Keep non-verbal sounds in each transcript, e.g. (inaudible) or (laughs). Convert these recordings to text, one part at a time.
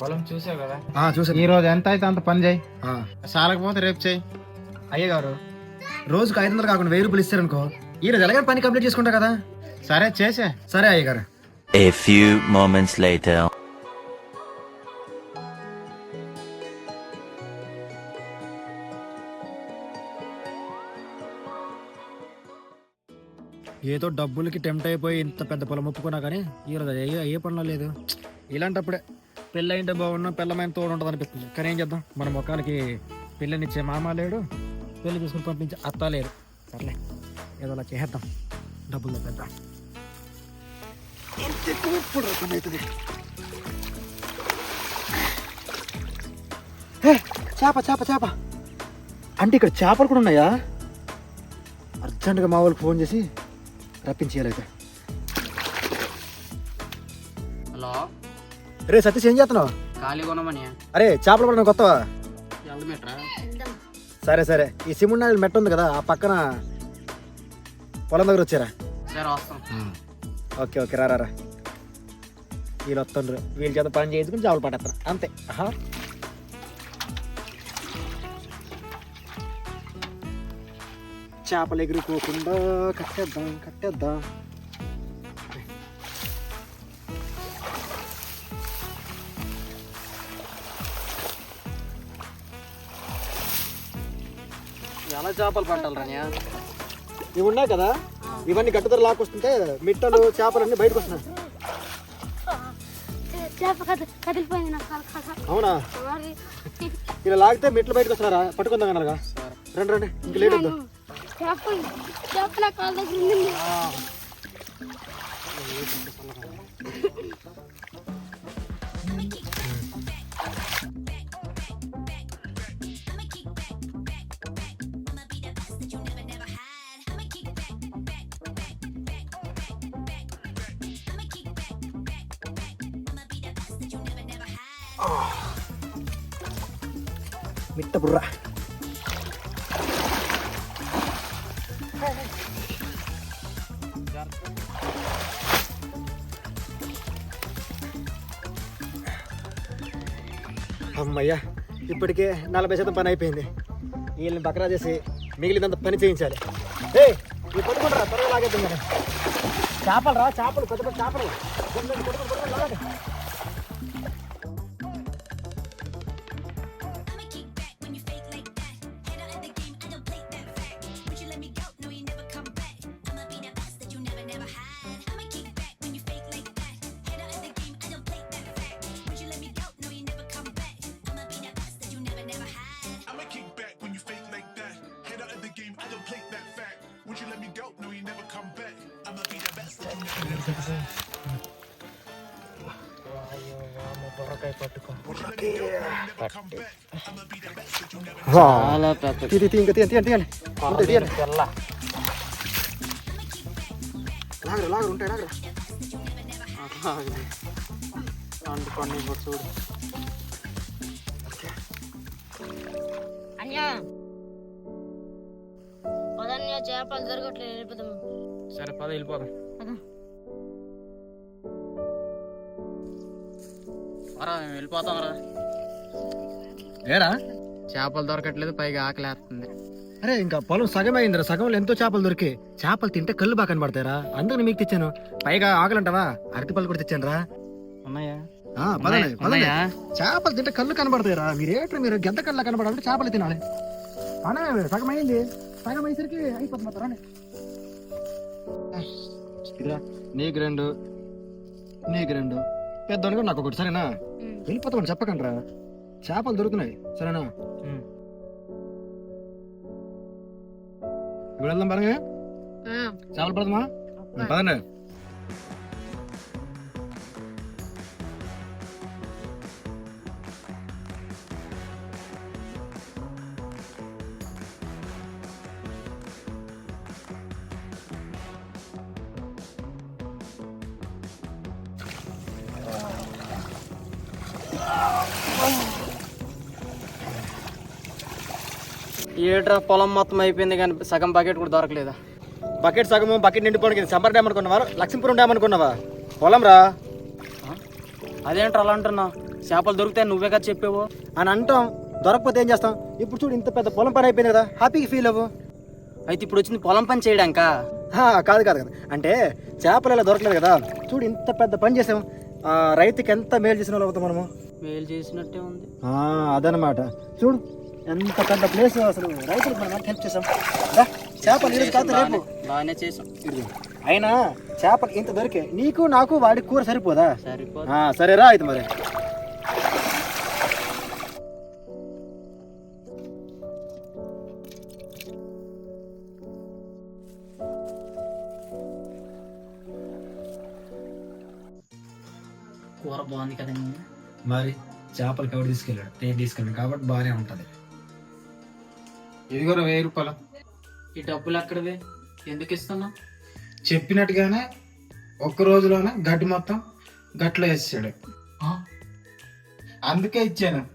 పొలం చూసావు కదా? చూసాను ఈ రోజు ఎంత అయితే అంత పని చేయి. ఆ. చాలకపోతే రేపు చేయి. అయ్యగారు. రోజుకు ఐదు వందలు కాకుండా వెయ్యి రూపాయలు ఇస్తారనుకో ఈ రోజు ఎలాగైనా పని కంప్లీట్ చేసుకుంటా కదా? సరే చేసే. సరే అయ్యగారు. A few moments later. ఏదో డబ్బులకి టెంప్ట్ అయిపోయి ఇంత పెద్ద పొలం ఒప్పుకున్నా కానీ ఈరోజు ఏ ఏ పనిలో లేదు. ఇలాంటప్పుడే పెళ్ళి అయింటే బాగున్నా పిల్లమైన తోడు ఉంటుంది అనిపిస్తుంది కానీ ఏం చేద్దాం? మన ముఖాలకి పిల్లనిచ్చే మామ లేడు పెళ్ళి చూసుకుని పంపించే అత్త లేడు. సర్లే ఏదో అలా చేద్దాం డబ్బులు తప్పేద్దాం ఏ, చేప చేప చేప. అంటే ఇక్కడ చేపలు కూడా ఉన్నాయా? అర్జెంటుగా మా వాళ్ళకి ఫోన్ చేసి రప్పించేయాలైతే హలో? రే సతీష్ ఏం చేస్తున్నావు? ఖాళీగా ఉన్నామని అరే చేపలు పడడం కొత్తవా? సరే సరే. ఈ సిమున్నాళ్ళు మెట్ట ఉంది కదా ఆ పక్కన పొలం దగ్గర వచ్చారా? సరే వస్తాం. Okay okay. రా రా, వీళ్ళు వస్తుండ్రు. వీళ్ళ చేత పని చేయించుకుని చేపలు పడేస్తారు అంతే. ఆహా. చేపలు ఎగిరిపోకుండా కట్టేద్దాం కట్టేద్దాం. ఎలా చేపలు పట్టాలి రానియా. ఇవి ఉన్నాయి కదా? ఇవన్నీ గట్టుదర లాక్కొస్తుంటే మిట్టలు చేపలు అన్నీ బయటకు వస్తున్నాయి. అవునా? ఇలా లాగితే మెట్లు బయటకు వస్తున్నారా? పట్టుకుందాం కనుక రండి రండి. ఇంక లేట్ ఉంది మిట్ట బుర్ర అమ్మయ్యా ఇప్పటికే నలభై శాతం పని అయిపోయింది. వీళ్ళని బకరా చేసి మిగిలినంత పని చేయించాలి. ఏ ఈ పట్టుకుంటారా త్వరగా లాగేద్దాం కదా చేపలు రా చేపలు పెద్ద పెద్ద చేపలు. I don't plate that fact. Would you let me go? No, you never come back. I'ma be the best that you never Wah, చేపలు దొరకట్లేదు. వెళ్ళిపోతాం సరే పద వెళ్ళిపోదాం. పద. రా మేము వెళ్ళిపోతాం రా. ఏరా? చేపలు దొరకట్లేదు పైగా ఆకలేస్తుంది. అరే ఇంకా పొలం సగం అయిందిరా సగంలో ఎంతో చేపలు దొరికి. చేపలు తింటే కళ్ళు బాగా కనబడతాయిరా. అందుకని మీకు తెచ్చాను. పైగా ఆకలంటావా? అరటి పళ్ళు కూడా తెచ్చాను రా ఉన్నాయా? చేపలు తింటే కళ్ళు కనబడతాయిరా. మీరు ఏంటి మీరు గంట కళ్ళ కనబడాలంటే చేపలు తినాలి. అనే సగం అయింది సగం అయ్యేసరికి అయిపోతుంది రాని ఇదిరా నీకు రెండు నీకు రెండు. పెద్దోనికి నాకు ఒకటి సరేనా? వెళ్ళిపోతామని చెప్పకండి రా చేపలు దొరుకుతున్నాయి సరేనా. ఇప్పుడు వెళ్దాం పరంగా చేపలు పడదామా? పదండి. ఏట్రా పొలం మొత్తం అయిపోయింది కానీ సగం బకెట్ కూడా దొరకలేదా? బకెట్ సగము బకెట్ నిండిపోవడానికి సమ్మర్ డ్యామ్ అనుకున్నావా? లక్ష్మీపురం డ్యామ్ అనుకున్నావా? పొలం రా. అదేంట్రా అలా అంటున్నావు? చేపలు దొరుకుతాయి నువ్వే కదా చెప్పావు. అని అంటాం. దొరకకపోతే ఏం చేస్తాం? ఇప్పుడు చూడు ఇంత పెద్ద పొలం పని అయిపోయింది కదా హ్యాపీగా ఫీల్ అవ్వు. అయితే ఇప్పుడు వచ్చింది పొలం పని చేయడానికా? కాదు కాదు కదా. అంటే చేపలు ఇలా దొరకలేదు కదా. చూడు ఇంత పెద్ద పని చేసాం. రైతుకి ఎంత మేలు చేసిన వాళ్ళు అవుతాం మనము? మేలు చేసినట్టే ఉంది. ఆ, అదనమాట చూడు ఎంత పెద్ద ప్లేస్ అసలు. రైతులకు మనం హెల్ప్ చేసాం చేపలు ఈరోజు కాదు రేపు. బాగానే చేసాం. అయినా చేపలు ఇంత దొరికే నీకు నాకు వాడి కూర సరిపోదా? సరిపోదు. సరేరా అయితే మరి. కూర బాగుంది కదండి. మరి చేపలకి ఎవరు తీసుకెళ్ళాడు? నేను తీసుకెళ్ళాను కాబట్టి బాగానే ఉంటుంది. ఇది కూడా వెయ్యి రూపాయలు. ఈ డబ్బులు ఎక్కడవి? ఎందుకు ఇస్తున్నా చెప్పినట్టుగానే ఒక్క రోజులోనే గడ్డి మొత్తం గట్లో వేసాడు. అందుకే ఇచ్చాను.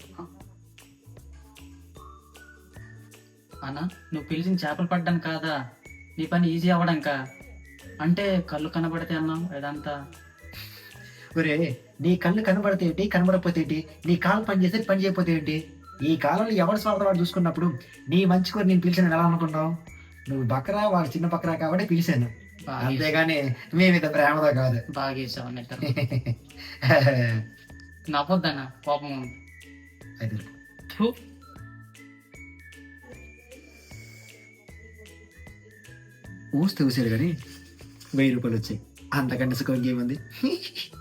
అన్న నువ్వు పిలిచిన చేపలు పడ్డాను కాదా? నీ పని ఈజీ అవ్వడానికా అంటే కళ్ళు కనబడితే అన్నావు ఇదంతా ఒరే నీ కళ్ళు కనబడితే ఏంటి? కనబడకపోతే ఏంటి? నీ కాలు పని చేస్తే పని చేయకపోతే ఏంటి? ఈ కాలంలో ఎవరి స్వార్థం వాడు చూసుకున్నప్పుడు నీ మంచి కోరి నేను పిలిచాను ఎలా అనుకున్నావు నువ్వు బకరా వాడు చిన్న బకరా కాబట్టి పిలిచాను. అంతేగాని మేమిద ప్రేమతో కాదు. బాగా (laughs) నవ్వొద్దన్న కోపం థు. ఊస్తే ఊసాడు కానీ వెయ్యి రూపాయలు వచ్చాయి. అంతకంటే సుఖం ఇంకేముంది? (laughs)